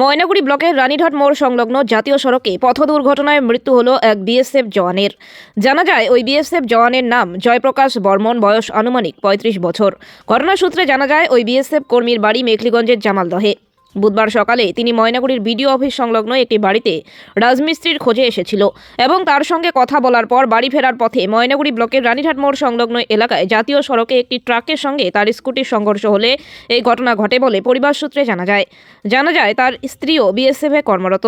ময়নাগুড়ি ব্লকের রানীঘাট মোড় সংলগ্ন জাতীয় সড়কে পথ দুর্ঘটনায় মৃত্যু হলো এক বিএসএফ জওয়ানের। জানা যায়, ওই বিএসএফ জওয়ানের নাম জয়প্রকাশ বর্মন, বয়স আনুমানিক পঁয়ত্রিশ বছর। ঘটনা সূত্রে জানা যায়, ওই বিএসএফ কর্মীর বাড়ি মেখলিগঞ্জের জামালদহে। বুধবার সকালে তিনি ময়নাগুড়ির বিডিও অফিস সংলগ্ন একটি বাড়িতে রাজমিস্ত্রির খোঁজে এসেছিল এবং তার সঙ্গে কথা বলার পর বাড়ি ফেরার পথে ময়নাগুড়ি ব্লকের রানীঘাট মোড় সংলগ্ন এলাকায় জাতীয় সড়কে একটি ট্রাকের সঙ্গে তার স্কুটির সংঘর্ষ হলে এই ঘটনা ঘটে বলে পরিবার সূত্রে জানা যায়। জানা যায় তার স্ত্রীও বিএসএফে কর্মরত।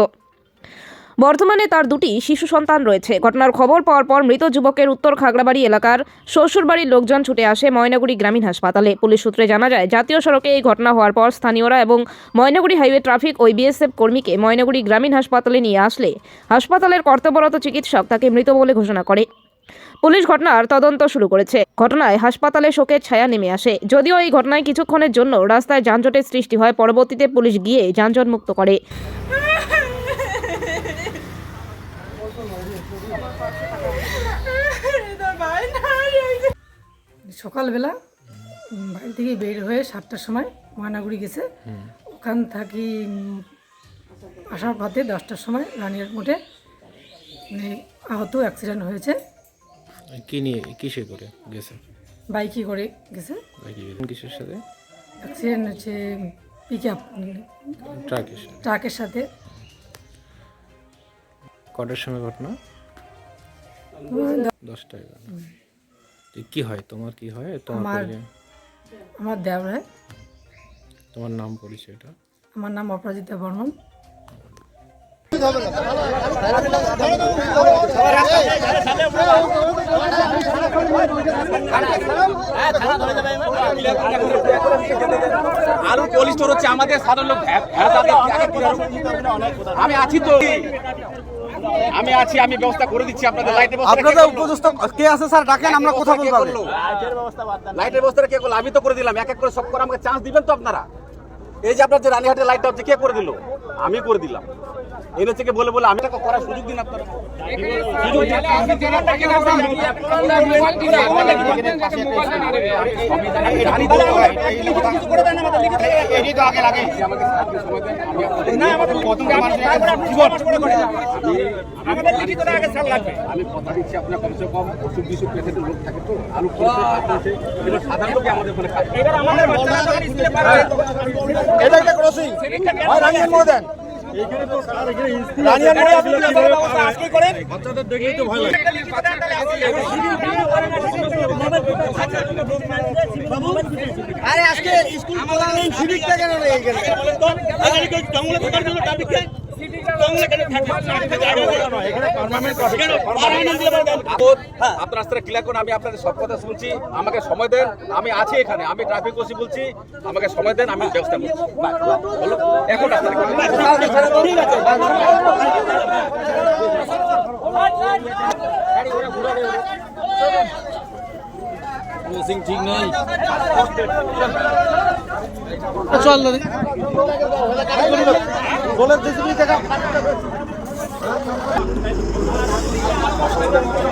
বর্তমানে তার দুটি শিশু সন্তান রয়েছে। ঘটনার খবর পাওয়ার পর মৃত যুবকের উত্তর খাগড়াবাড়ি এলাকার শ্বশুরবাড়ির লোকজন ছুটে আসে ময়নাগুড়ি গ্রামীণ হাসপাতালে। পুলিশ সূত্রে জানা যায়, জাতীয় সড়কে এই ঘটনা হওয়ার পর স্থানীয়রা এবং ময়নাগুড়ি হাইওয়ে ট্রাফিক ওই বিএসএফ কর্মীকে ময়নাগুড়ি গ্রামীণ হাসপাতালে নিয়ে আসলে। হাসপাতালের কর্তব্যরত চিকিৎসক তাকে মৃত বলে ঘোষণা করে। পুলিশ ঘটনার তদন্ত শুরু করেছে। ঘটনায় হাসপাতালে শোকের ছায়া নেমে আসে। যদিও এই ঘটনায় কিছুক্ষণের জন্য রাস্তায় যানজটের সৃষ্টি হয়, পরবর্তীতে পুলিশ গিয়ে যানজট মুক্ত করে। সকালবেলা বাড়ি থেকে বের হয়ে সাতটার সময় ময়নাগুড়ি গেছে। ওখান থাকি আসার পথে দশটার সময় রানিয়ার মোটে মানে আহত অ্যাক্সিডেন্ট হয়েছে। কি নিয়ে কিসে করে গেছে? বাইকে করে গেছে। কিসের সাথে? অ্যাক্সিডেন্ট হচ্ছে পিক আপ ট্রাকের সাথে। ট্রাকের সাথে। কটার সময় ঘটনা? দশটায়। কি হয়? তোমার কি হয়? তোমার আমার- দেওয়ার তোমার নাম পরিচয়টা? আমার নাম অপরাজিতা বর্মন। আরও পুলিশ হচ্ছে আমাদের সাধারণ লোক। টাকা কিভাবে- আমি আছি তো। আমি আছি আমি ব্যবস্থা করে দিচ্ছি আপনাদের। লাইটের ব্যবস্থা আপনাদের? উপযুক্ত কে আছে স্যার? ডাকেন আমরা কথা বলব লাইটের ব্যবস্থা লাইটের ব্যবস্থা কে করল? আমি তো করে দিলাম এক এক করে সব করে আমাকে চান্স দিবেন তো আপনারা? এই যে আপনার যে রানীহাটের লাইটটা হচ্ছে কে করে দিল? আমি করে দিলাম। এনে থেকে বলে বলে আমি টাকা করার সুযোগ দিন আপনারা কমসে কম অসুখ বিসুখ পেটের লোক থাকে তো আলু কিনতে খাচ্ছে এগুলো সাধারণ লোকই আমাদের এবার আমাদের একটা ক্রসিং হয় দেন করেন। আরে আজকে স্কুল খোলা নেই সিভিকটা কেন নেই এখানে? আপনার রাস্তাটা ক্লিয়ার করুন আমি আপনাদের সব কথা শুনছি। আমাকে সময় দেন আমি আছি এখানে আমি ট্রাফিক ওসি বলছি আমাকে সময় দেন আমি ব্যবস্থা করছি। এখন রাস্তাটা clear করুন। সিং বলে দিয়েছি টাকা চল